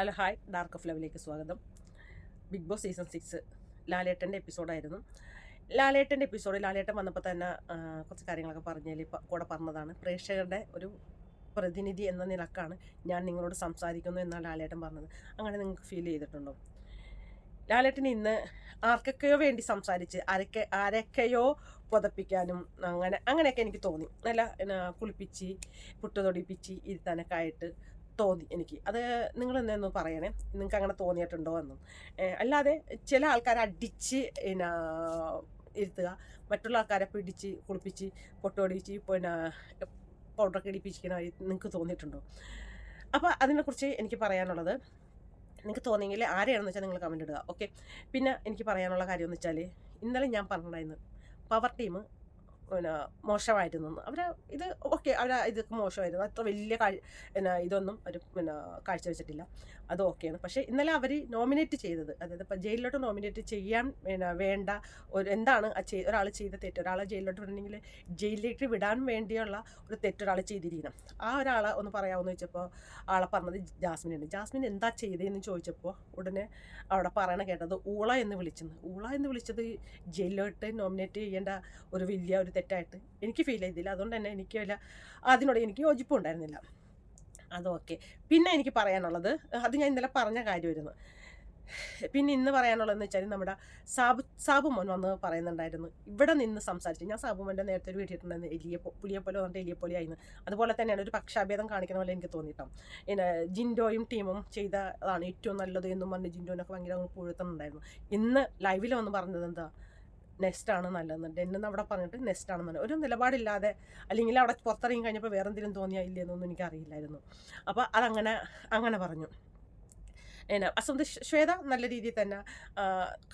Hello hi. Dark of ലവിലേക്ക് സ്വാഗതം. Bigg boss season six ലാലേട്ടന്റെ എപ്പിസോഡായിരുന്നു. ലാലേട്ടന്റെ എപ്പിസോഡ് ലാലേട്ടൻ വന്നപ്പോൾ തന്നെ കുറച്ച് കാര്യങ്ങളൊക്കെ പറഞ്ഞതിൽ കൂടെ പറഞ്ഞതാണ്. പ്രേക്ഷകരുടെ ഒരു പ്രതിനിധി എന്ന നിലക്കാണ് ഞാൻ നിങ്ങളോട് സംസാരിക്കുന്നു എന്നാണ് ലാലേട്ടൻ പറഞ്ഞത്. അങ്ങനെ നിങ്ങൾക്ക് ഫീൽ ചെയ്തിട്ടുണ്ടോ? ലാലേട്ടൻ ഇന്ന് ആർക്കൊക്കെയോ വേണ്ടി സംസാരിച്ച് ആരൊക്കെ ആരൊക്കെയോ പുതപ്പിക്കാനും അങ്ങനെ അങ്ങനെയൊക്കെ എനിക്ക് തോന്നി. നല്ല കുളിപ്പിച്ച് കുളിപ്പിച്ച് പുട്ടുതൊടിപ്പിച്ച് ഇരുത്താനൊക്കെ ആയിട്ട് തോന്നി എനിക്ക്. അത് നിങ്ങൾ എന്നൊന്ന് പറയണേ? നിങ്ങൾക്ക് അങ്ങനെ തോന്നിയിട്ടുണ്ടോ എന്നും. അല്ലാതെ ചില ആൾക്കാരെ അടിച്ച് പിന്നെ ഇരുത്തുക. മറ്റുള്ള ആൾക്കാരെ പിടിച്ച് കുളിപ്പിച്ച് പൊട്ടോടിച്ച് പിന്നെ പൗഡറൊക്കെ ഇടിപ്പിച്ചിരിക്കണ നിങ്ങൾക്ക് തോന്നിയിട്ടുണ്ടോ? അപ്പോൾ അതിനെക്കുറിച്ച് എനിക്ക് പറയാനുള്ളത് നിങ്ങൾക്ക് തോന്നിയെങ്കിൽ ആരെയാണെന്ന് വെച്ചാൽ നിങ്ങൾ കമന്റ് ഇടുക ഓക്കെ പിന്നെ എനിക്ക് പറയാനുള്ള കാര്യം എന്ന് വെച്ചാൽ ഇന്നലെ ഞാൻ പറഞ്ഞിട്ടുണ്ടായിരുന്നു പവർ ടീം പിന്നെ മോശമായിരുന്നു അവർ ഇത് ഓക്കെ അവർ ഇത് മോശമായിരുന്നു. അത്ര വലിയ പിന്നെ ഇതൊന്നും അവർ പിന്നെ കാഴ്ചവെച്ചിട്ടില്ല. അത് ഓക്കെയാണ് പക്ഷേ ഇന്നലെ അവർ നോമിനേറ്റ് ചെയ്തത് അതായത് ഇപ്പം ജയിലിലോട്ട് നോമിനേറ്റ് ചെയ്യാൻ പിന്നെ വേണ്ട ഒരു എന്താണ് ഒരാൾ ചെയ്ത തെറ്റ് ഒരാളെ ജയിലിലോട്ട് വിടണമെങ്കിൽ ജയിലിലേക്ക് വിടാൻ വേണ്ടിയുള്ള ഒരു തെറ്റ് ഒരാൾ ചെയ്തിരിക്കണം. ആ ഒരാളെ ഒന്ന് പറയാമെന്ന് ചോദിച്ചപ്പോൾ ആളെ പറഞ്ഞത് ജാസ്മിനാണ്. ജാസ്മിൻ എന്താ ചെയ്തതെന്ന് ചോദിച്ചപ്പോൾ ഉടനെ അവിടെ പറയണ കേട്ടത് ഊള എന്ന് വിളിച്ചെന്ന്. ഊള എന്ന് വിളിച്ചത് ജയിലിലോട്ട് നോമിനേറ്റ് ചെയ്യേണ്ട ഒരു വലിയ ഒരു തെറ്റായിട്ട് എനിക്ക് ഫീൽ ചെയ്തില്ല. അതുകൊണ്ട് തന്നെ എനിക്ക് വല്ല അതിനോട് എനിക്ക് യോജിപ്പും ഉണ്ടായിരുന്നില്ല. അത് അതൊക്കെ പിന്നെ എനിക്ക് പറയാനുള്ളത് അത് ഞാൻ ഇന്നലെ പറഞ്ഞ കാര്യമായിരുന്നു. പിന്നെ ഇന്ന് പറയാനുള്ളതെന്ന് വെച്ചാൽ നമ്മുടെ സാബു സാബു മോൻ വന്ന് പറയുന്നുണ്ടായിരുന്നു. ഇവിടെ നിന്ന് സംസാരിച്ചു ഞാൻ സാബു മോന്റെ നേരത്തെ ഒരു വീഡിയോ ഇട്ടിട്ടുണ്ടായിരുന്നു. എലിയെ പോ- പുലിയെ പോലെ വന്നിട്ട് എലിയെ പോലെ ആയിരുന്നു അതുപോലെ തന്നെയാണ് ഒരു പക്ഷാഭേദം കാണിക്കുന്ന പോലെ എനിക്ക് തോന്നിട്ടോ. പിന്നെ ജിൻഡോയും ടീമും ചെയ്തതാണ് ഏറ്റവും നല്ലത് എന്നും പറഞ്ഞ് ജിൻഡോനൊക്കെ ഭയങ്കര അങ്ങ് പുഴുത്തുന്നുണ്ടായിരുന്നു ഇന്ന് ലൈവിൽ വന്ന് പറഞ്ഞത് എന്താ? നെക്സ്റ്റ് ആണ് നല്ലതെന്ന്. ഡെന്നെന്ന് അവിടെ പറഞ്ഞിട്ട് നെസ്റ്റാണ് നല്ലത്. ഒരു നിലപാടില്ലാതെ അല്ലെങ്കിൽ അവിടെ പുറത്തിറങ്ങി കഴിഞ്ഞപ്പോൾ വേറെന്തെങ്കിലും തോന്നിയാ ഇല്ലെന്നൊന്നും എനിക്കറിയില്ലായിരുന്നു. അപ്പോൾ അതങ്ങനെ അങ്ങനെ പറഞ്ഞു. അസന്ത് ശ്വേത നല്ല രീതിയിൽ തന്നെ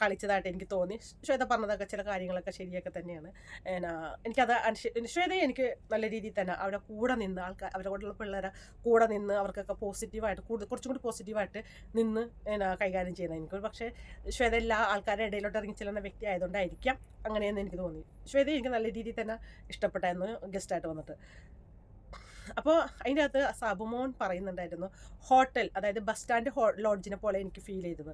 കളിച്ചതായിട്ട് എനിക്ക് തോന്നി. ശ്വേത പറഞ്ഞതൊക്കെ ചില കാര്യങ്ങളൊക്കെ ശരിയൊക്കെ തന്നെയാണ്. എന്നാ എനിക്കത് ശ്വേത എനിക്ക് നല്ല രീതിയിൽ തന്നെ അവരുടെ കൂടെ നിന്ന് ആൾക്കാർ അവരുടെ കൂടെയുള്ള പിള്ളേരെ കൂടെ നിന്ന് അവർക്കൊക്കെ പോസിറ്റീവായിട്ട് കൂടുതൽ കുറച്ചും കൂടി പോസിറ്റീവായിട്ട് നിന്ന് എന്നാ കൈകാര്യം ചെയ്യുന്നത് എനിക്ക് പക്ഷേ ശ്വേത എല്ലാ ആൾക്കാരുടെ ഇടയിലോട്ട് ഇറങ്ങി ചെല്ലുന്ന വ്യക്തി ആയതുകൊണ്ടായിരിക്കാം അങ്ങനെയെന്ന് എനിക്ക് തോന്നി. ശ്വേത എനിക്ക് നല്ല രീതിയിൽ തന്നെ ഇഷ്ടപ്പെട്ടായിരുന്നു ഗസ്റ്റായിട്ട് വന്നിട്ട്. അപ്പോൾ അതിന്റെ അകത്ത് സാബുമോൻ പറയുന്നുണ്ടായിരുന്നു ഹോട്ടൽ അതായത് ബസ് സ്റ്റാൻഡ് ഹോ ലോഡ്ജിനെ പോലെ എനിക്ക് ഫീൽ ചെയ്തത്.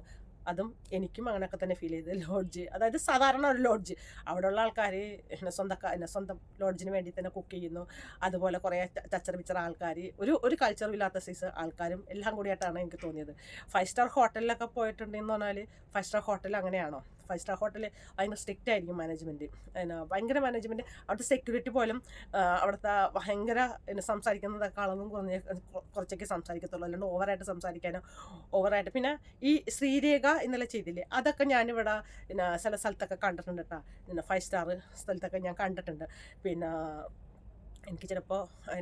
അതും എനിക്കും അങ്ങനെയൊക്കെ തന്നെ ഫീൽ ചെയ്തത് ലോഡ്ജ്. അതായത് സാധാരണ ഒരു ലോഡ്ജ്. അവിടെയുള്ള ആൾക്കാർ എന്നെ സ്വന്തം എന്നെ സ്വന്തം ലോഡ്ജിന് വേണ്ടി തന്നെ കുക്ക് ചെയ്യുന്നു. അതുപോലെ കുറേ ടച്ചർ പിച്ചർ ആൾക്കാർ ഒരു ഒരു കൾച്ചറും ഇല്ലാത്ത സൈസ് ആൾക്കാരും എല്ലാം കൂടിയായിട്ടാണ് എനിക്ക് തോന്നിയത്. ഫൈവ് സ്റ്റാർ ഹോട്ടലിലൊക്കെ പോയിട്ടുണ്ടെന്ന് പറഞ്ഞാൽ ഫൈവ് സ്റ്റാർ ഹോട്ടൽ അങ്ങനെയാണോ? ഫൈവ് സ്റ്റാർ ഹോട്ടലിൽ ഭയങ്കര സ്ട്രിക്റ്റ് ആയിരിക്കും മാനേജ്മെന്റ് എന്നാ ഭയങ്കര മാനേജ്മെന്റ് അവിടുത്തെ സെക്യൂരിറ്റി പോലും അവിടുത്തെ ഭയങ്കര പിന്നെ സംസാരിക്കുന്നതൊക്കെ അളവും കുറഞ്ഞ കുറച്ചൊക്കെ സംസാരിക്കത്തുള്ളൂ. അല്ലാണ്ട് ഓവറായിട്ട് സംസാരിക്കാനോ ഓവറായിട്ട് പിന്നെ ഈ ശ്രീരേഖ ഇന്നലെ ചെയ്തില്ലേ? അതൊക്കെ ഞാനിവിടെ പിന്നെ ചില സ്ഥലത്തൊക്കെ കണ്ടിട്ടുണ്ട് കേട്ടോ പിന്നെ ഫൈവ് സ്റ്റാർ സ്ഥലത്തൊക്കെ ഞാൻ കണ്ടിട്ടുണ്ട്. പിന്നെ എനിക്ക് ചിലപ്പോൾ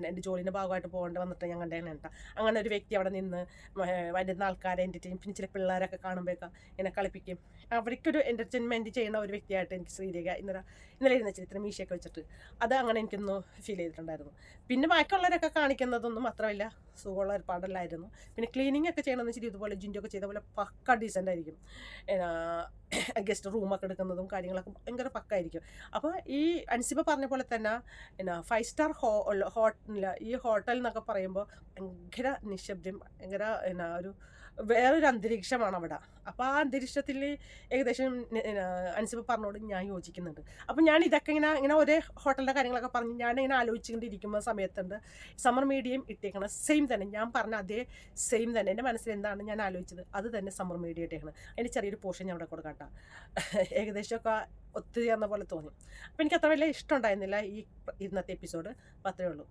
എന്റെ ജോലിന്റെ ഭാഗമായിട്ട് പോകേണ്ടി വന്നിട്ട് ഞാൻ കണ്ടേനെ കേട്ടോ. അങ്ങനെ ഒരു വ്യക്തി അവിടെ നിന്ന് വരുന്ന ആൾക്കാരെ എന്റർടൈൻ പിന്നെ ചില പിള്ളേരൊക്കെ കാണുമ്പോഴൊക്കെ എന്നെ കളിപ്പിക്കും. അവർക്കൊരു എന്റർടൈൻമെന്റ് ചെയ്യുന്ന ഒരു വ്യക്തിയായിട്ട് എനിക്ക് ശ്രീരേഖ ഇന്നലെ ഇന്നലെ ഇരുന്ന ചിത്രം മീശയൊക്കെ വെച്ചിട്ട് അത് അങ്ങനെ എനിക്കൊന്ന് ഫീൽ ചെയ്തിട്ടുണ്ടായിരുന്നു. പിന്നെ ബാക്കിയുള്ളവരൊക്കെ കാണിക്കുന്നതൊന്നും അത്ര വലിയ സുഖമുള്ള ഏർപ്പാടല്ലായിരുന്നു. പിന്നെ ക്ലീനിങ് ഒക്കെ ചെയ്യണമെന്ന് വെച്ചാൽ ഇതുപോലെ ജിൻഡോ ഒക്കെ ചെയ്ത പോലെ പക്ക ഡീസന്റ് ആയിരിക്കും. ഗസ്റ്റ് റൂമൊക്കെ എടുക്കുന്നതും കാര്യങ്ങളൊക്കെ ഭയങ്കര പക്കായിരിക്കും. അപ്പോൾ ഈ അൻസിബ പറഞ്ഞ പോലെ തന്നെ എന്നാ ഫൈവ് സ്റ്റാർ ഹോ ഹോട്ടൽ ഈ ഹോട്ടൽ എന്നൊക്കെ പറയുമ്പോൾ ഭയങ്കര നിശബ്ദം ഭയങ്കര എന്നാ ഒരു വേറൊരു അന്തരീക്ഷമാണ് അവിടെ അപ്പോൾ ആ അന്തരീക്ഷത്തിൽ ഏകദേശം അനുസരിച്ച് പറഞ്ഞോട് ഞാൻ യോജിക്കുന്നുണ്ട്. അപ്പോൾ ഞാൻ ഇതൊക്കെ ഇങ്ങനെ ഇങ്ങനെ ഒരേ ഹോട്ടലിന്റെ കാര്യങ്ങളൊക്കെ പറഞ്ഞ് ഞാൻ ഇങ്ങനെ ആലോചിച്ചുകൊണ്ടിരിക്കുന്ന സമയത്തുണ്ട്. സമ്മർ മീഡിയം ഇട്ടേക്കണം. സെയിം തന്നെ. ഞാൻ പറഞ്ഞ അതേ സെയിം തന്നെ. എന്റെ മനസ്സിൽ എന്താണ് ഞാൻ ആലോചിച്ചത്? അത് തന്നെ സമ്മർ മീഡിയം ഇട്ടേക്കണം. അതിന്റെ ചെറിയൊരു പോർഷൻ ഞാൻ അവിടെ കൊടുക്കാം കേട്ടോ ഏകദേശമൊക്കെ ഒത്തുചേർന്ന പോലെ തോന്നി. അപ്പോൾ എനിക്ക് അത്ര വലിയ ഇഷ്ടം ഉണ്ടായിരുന്നില്ല ഈ ഇന്നത്തെ എപ്പിസോഡ് അപ്പോൾ അത്രയേ ഉള്ളൂ.